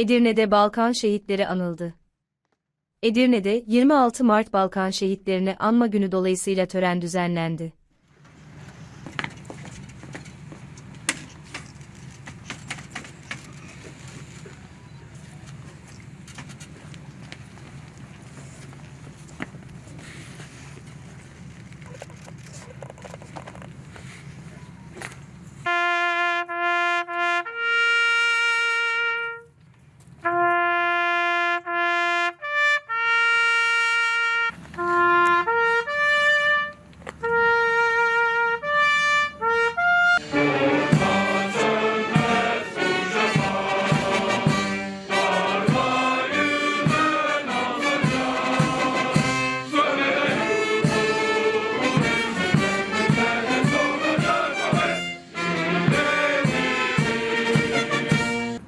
Edirne'de Balkan şehitleri anıldı. Edirne'de 26 Mart Balkan şehitlerini anma günü dolayısıyla tören düzenlendi.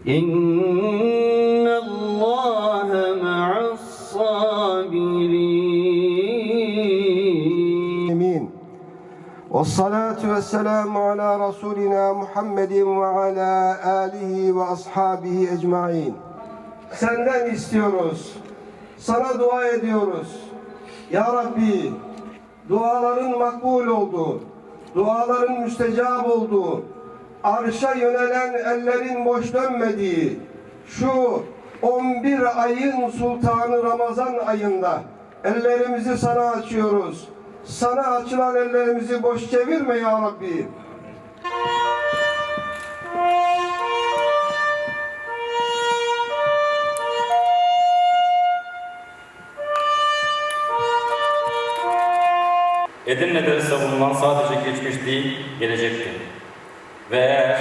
إن الله مع الصابرين آمين والصلاة والسلام على رسولنا محمد وعلى آله وأصحابه ecmaîn. Senden istiyoruz. Sana dua ediyoruz. Ya Rabbi duaların makbul oldu. Duaların müstecab oldu. Arşa yönelen ellerin boş dönmediği şu 11 ayın sultanı Ramazan ayında ellerimizi sana açıyoruz. Sana açılan ellerimizi boş çevirme ya Rabbi. Edirne'de savunulan sadece geçmiş değil, gelecekti. Ve eğer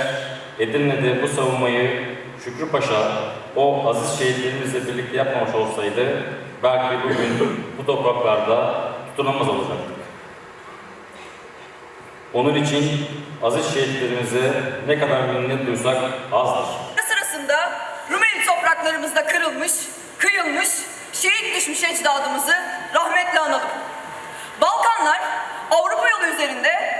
Edirne'de bu savunmayı Şükrü Paşa, o aziz şehitlerimizle birlikte yapmamış olsaydı, belki bugün bu topraklarda tutunamaz olacaktık. Onun için aziz şehitlerimize ne kadar minnet duysak azdır. sırasında Rumeli topraklarımızda kırılmış, kıyılmış, şehit düşmüş ecdadımızı rahmetle analım. Balkanlar Avrupa yolu üzerinde.